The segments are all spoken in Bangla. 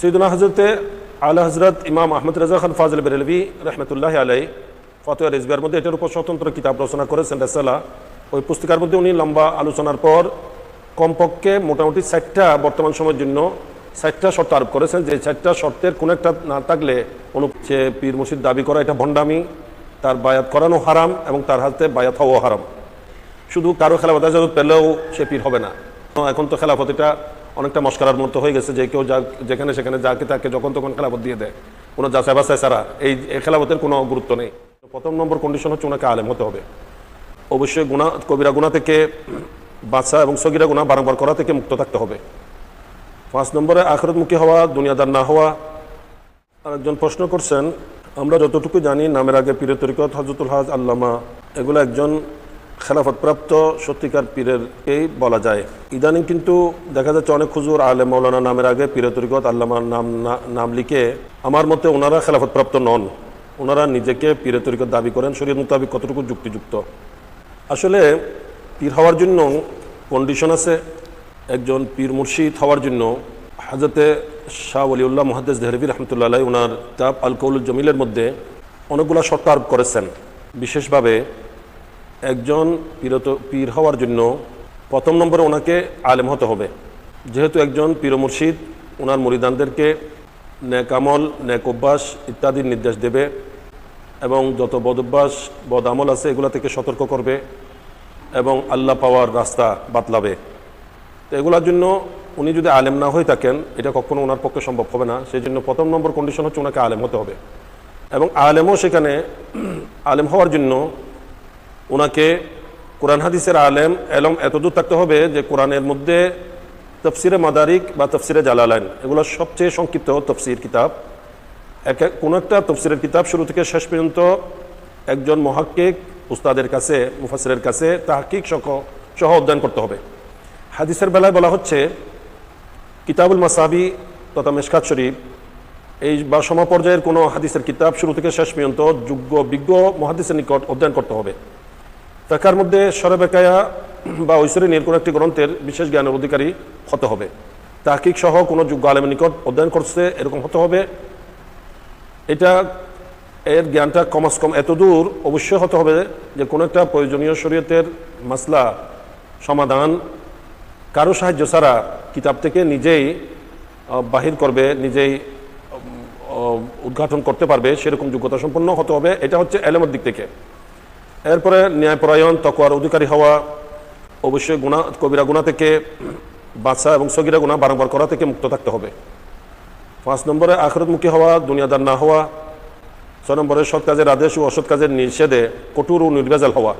সৈদুনা হজরতে আলা হজরত ইমাম আহমদ রাজা খান ফাজল বেরলভি রহমতুল্লাহ আলাই ফতোয়া রেজবিয়ার মধ্যে এটার উপর স্বতন্ত্র কিতাব রচনা করেছেন রাসালা ওই পুস্তিকার মধ্যে উনি লম্বা আলোচনার পর কমপক্ষে মোটামুটি ষাটটা বর্তমান সময়ের জন্য ষাটটা শর্ত আরোপ করেছেন যে ষাটটা শর্তের কোনো একটা না থাকলে অনু যে পীর মুর্শিদ দাবি করা এটা ভণ্ডামি, তার বায়াত করানো হারাম এবং তার হাতে বায়াত হওয়া হারাম। শুধু কারও খেলাফত আজাদত পেলেও সে পীর হবে না। এখন তো খেলাফত এটা অনেকটা মস্করার মতো হয়ে গেছে যে কেউ যা, যেখানে সেখানে যাকে তাকে যখন তখন খেলাফত দিয়ে দেয়। কোনো যাচাই বাছাই ছাড়া এই খেলাফতের কোনো গুরুত্ব নেই। প্রথম নম্বর কন্ডিশন হচ্ছে ওনাকে আলেম হতে হবে। অবশ্যই গুণা কবিরা গুণা থেকে বাচ্চা এবং সগিরা গুণা বারংবার করা থেকে মুক্ত থাকতে হবে। পাঁচ নম্বরে আখরতমুখী হওয়া, দুনিয়াদার না হওয়া। আরেকজন প্রশ্ন করছেন, আমরা যতটুকু জানি, নামের আগে পীরের তরিকত হজরতুল হাজ আল্লামা, এগুলো একজন খেলাফতপ্রাপ্ত সত্যিকার পীরেরকেই বলা যায়। ইদানিং কিন্তু দেখা যাচ্ছে অনেক খুজুর আলে মৌলানা নামের আগে পীরের তরিকত আল্লামার নাম নাম লিখে আমার মতে ওনারা খেলাফতপ্রাপ্ত নন। ওনারা নিজেকে পীরের তরিকত দাবি করেন। শরীর মোতাবিক কতটুকু যুক্তিযুক্ত? আসলে পীর হওয়ার জন্য কন্ডিশন আছে। একজন পীর মুর্শিদ হওয়ার জন্য হাজরতে শাহ ওলিউল্লাহ মহাদ্দেস দেহরবি রহমতুল্লাহ ওনার তাপ আল কৌলুল জমিলের মধ্যে অনেকগুলো শর্ত আরোপ করেছেন। বিশেষভাবে একজন পীরত পীর হওয়ার জন্য প্রথম নম্বরে ওনাকে আলেম হতে হবে। যেহেতু একজন পীর মুর্শিদ, ওনার মরিদানদেরকে ন্যাক আমল ন্যাক অভ্যাস ইত্যাদির নির্দেশ দেবে এবং যত বদ অভ্যাস, বদ আমল আছে এগুলো থেকে সতর্ক করবে এবং আল্লাহ পাওয়ার রাস্তা বাতলাবে। তো এগুলোর জন্য উনি যদি আলেম না হয়ে থাকেন, এটা কখনো ওনার পক্ষে সম্ভব হবে না। সেই জন্য প্রথম নম্বর কন্ডিশন হচ্ছে ওনাকে আলেম হতে হবে। এবং আলেমও সেখানে আলেম হওয়ার জন্য ওনাকে কোরআন হাদিসের আলেম এলম এতদূর থাকতে হবে যে কোরআনের মধ্যে তফসিরে মাদারিক বা তফসিরে জালালাইন, এগুলো সবচেয়ে সংক্ষিপ্ত তফসির কিতাব। এক কোনো একটা তফসিরের কিতাব শুরু থেকে শেষ পর্যন্ত একজন মহাক্কিক উস্তাদের কাছে মুফাসিরের কাছে তাহাকিক সহ সহ অধ্যয়ন করতে হবে। হাদিসের বেলায় বলা হচ্ছে, কিতাবুল মাসাবি তথা মেশকাত শরীফ, এই বা সমপর্যায়ের কোনো হাদিসের কিতাব শুরু থেকে শেষ পর্যন্ত যোগ্য বিজ্ঞ মহাদিসের নিকট অধ্যয়ন করতে হবে। ফেকার মধ্যে সরবেকায়া বা ঐশ্বরীর কোনো একটি গ্রন্থের বিশেষ জ্ঞানের অধিকারী হতে হবে। তাহকিক সহ কোনো যোগ্য আলেমের নিকট অধ্যয়ন করছে, এরকম হতে হবে। এটা এর জ্ঞানটা কমাস কম এত দূর অবশ্যই হতে হবে যে কোনো একটা প্রয়োজনীয় শরীয়তের মাসলা, সমাধান কারও সাহায্য ছাড়া কিতাব থেকে নিজেই বাহির করবে, নিজেই উদ্ঘাটন করতে পারবে, সেরকম যোগ্যতা সম্পন্ন হতে হবে। এটা হচ্ছে এলেমের দিক থেকে। এরপরে ন্যায়পরায়ণ তকোয়ার অধিকারী হওয়া, অবশ্যই গুণা, কবিরা গুণা থেকে বাচ্চা এবং সগিরা গুণা বারংবার করা থেকে মুক্ত থাকতে হবে। পাঁচ নম্বরে আখরতমুখী হওয়া, দুনিয়াদার না হওয়া। ছয় নম্বরে সৎ কাজের আদেশ ও অসৎ কাজের নিষেধে কঠোর ও নির্ভেজাল হওয়া।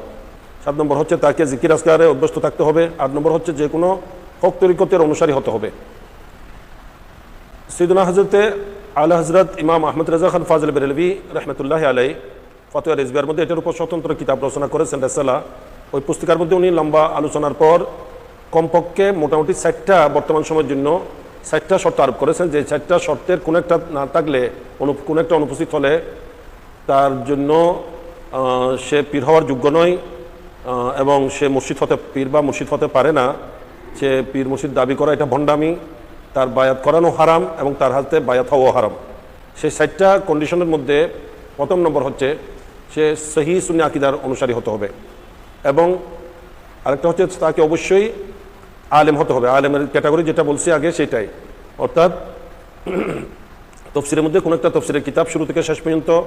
সাত নম্বর হচ্ছে তাকে জিকির আজকারে অভ্যস্ত থাকতে হবে। আট নম্বর হচ্ছে যে কোনো হক তরিকতের অনুসারী হতে হবে। সৈদুনা হজরতে আলা হজরত ইমাম আহমদ রাজা খান ফাজল বেরলভি রহমতুল্লাহ আলাই ফতোয়া রেজবিয়ার মধ্যে, এটার উপর স্বতন্ত্র কিতাব রচনা করেছেন রেসেলা। ওই পুস্তিকার মধ্যে উনি লম্বা আলোচনার পর কমপক্ষে মোটামুটি ষাটটা বর্তমান সময়ের জন্য ষাটটা শর্ত আরোপ করেছেন যে ষাটটা শর্তের কোনো একটা না থাকলে কোনো একটা অনুপস্থিত হলে তার জন্য সে পীর হওয়ার যোগ্য নয় এবং সে মুর্শিদ হতে, পীর বা মুর্শিদ হতে পারে না। সে পীর মুর্শিদ দাবি করা এটা ভণ্ডামি, তার বায়াত করানো হারাম এবং তার হাতে বায়াত হওয়া হারাম। সেই ষাটটা কন্ডিশনের মধ্যে প্রথম নম্বর হচ্ছে সে সহি সুন্নি আকিদার অনুসারী হতে হবে। এবং আরেকটা হচ্ছে তাকে অবশ্যই আলেম হতে হবে। আলেমের ক্যাটাগরি যেটা বলছি আগে সেটাই। অর্থাৎ তফসিরের মধ্যে কোনো একটা তফসিরের কিতাব শুরু থেকে শেষ পর্যন্ত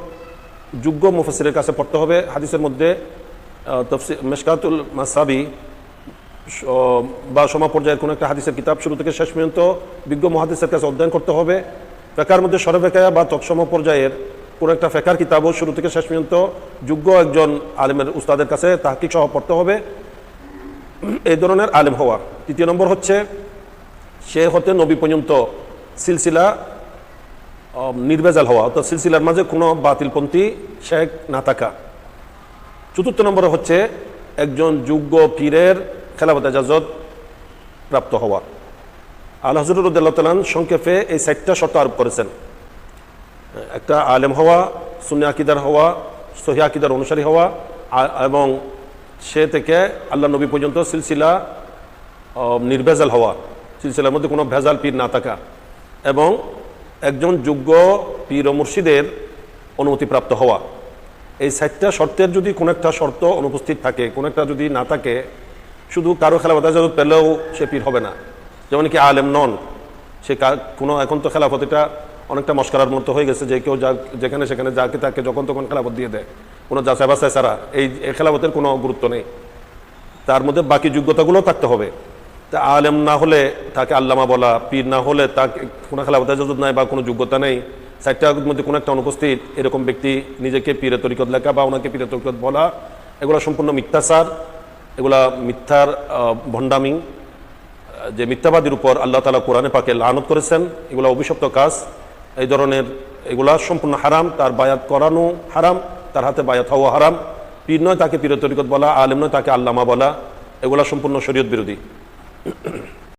যোগ্য মুফাসিরের কাছে পড়তে হবে। হাদিসের মধ্যে আহ, তফসির মেশকাতুল মাসাবি বা সমা পর্যায়ের কোনো একটা হাদিসের কিতাব শুরু থেকে শেষ পর্যন্ত বিজ্ঞ মহাদিসের কাছে অধ্যয়ন করতে হবে। ফেকার মধ্যে সরফেকায়া বা তৎসম পর্যায়ের কোনো একটা ফেকার কিতাবও শুরু থেকে শেষ পর্যন্ত যোগ্য একজন আলেমের উস্তাদের কাছে তাহকিক সহ পড়তে হবে। এই ধরনের আলেম হওয়া। তৃতীয় নম্বর হচ্ছে সে হতে নবী পর্যন্ত সিলসিলা আহ, নির্ভেজাল হওয়া। অর্থাৎ সিলসিলার মাঝে কোনো বাতিলপন্থী শেখ না থাকা। চতুর্থ নম্বরে হচ্ছে একজন যোগ্য পীরের খেলাফত এজাজত প্রাপ্ত হওয়া। আল্লাহ হজরুদ্দান সংক্ষেপে এই সাইটটা শর্ত আরোপ করেছেন। একটা আলেম হওয়া, সুন্নি আকিদার হওয়া, সহি আকিদার অনুসারী হওয়া এবং সে থেকে আল্লাহ নবী পর্যন্ত সিলসিলা নির্ভেজাল হওয়া। সিলসিলার মধ্যে কোনো ভেজাল পীর না থাকা। এবং একজন যোগ্য পীর ও মুর্শিদের অনুমতিপ্রাপ্ত হওয়া। এই চারটা শর্তের যদি কোনো একটা শর্ত অনুপস্থিত থাকে, কোনো একটা যদি না থাকে, শুধু কারও খেলাফত ইজাজত পেলেও সে পীর হবে না। যেমন কি আলেম নন, সে কোনো, এখন তো খেলাফত এটা অনেকটা মস্করার মতো হয়ে গেছে যে কেউ যা, যেখানে সেখানে যাকে তাকে যখন তখন খেলাফত দিয়ে দেয়। কোনো যাচাই বাছাই ছাড়া এই খেলাফতের কোনো গুরুত্ব নেই। তার মধ্যে বাকি যোগ্যতাগুলো থাকতে হবে। তা আলেম না হলে তাকে আল্লামা বলা, পীর না হলে তাকে কোনো খেলাফত ইজাজত নাই বা কোনো যোগ্যতা নেই। চারটার মধ্যে কোনো একটা অনুপস্থিত এরকম ব্যক্তি নিজেকে পীরের তরিকত লেখা বা ওনাকে পীরের তরিকত বলা, এগুলো সম্পূর্ণ মিথ্যাচার, এগুলা মিথ্যার ভণ্ডামি যে মিথ্যাবাদীর উপর আল্লাহ তালা কোরআনে পাকে লানত করেছেন, এগুলো অভিশপ্ত কাজ। এই ধরনের এগুলা সম্পূর্ণ হারাম। তার বায়াত করানো হারাম, তার হাতে বায়াত হওয়া হারাম। পীর নয় তাকে পীর তরিকত বলা, আলেম নয় তাকে আল্লামা বলা। এগুলা সম্পূর্ণ শরীয়ত বিরোধী।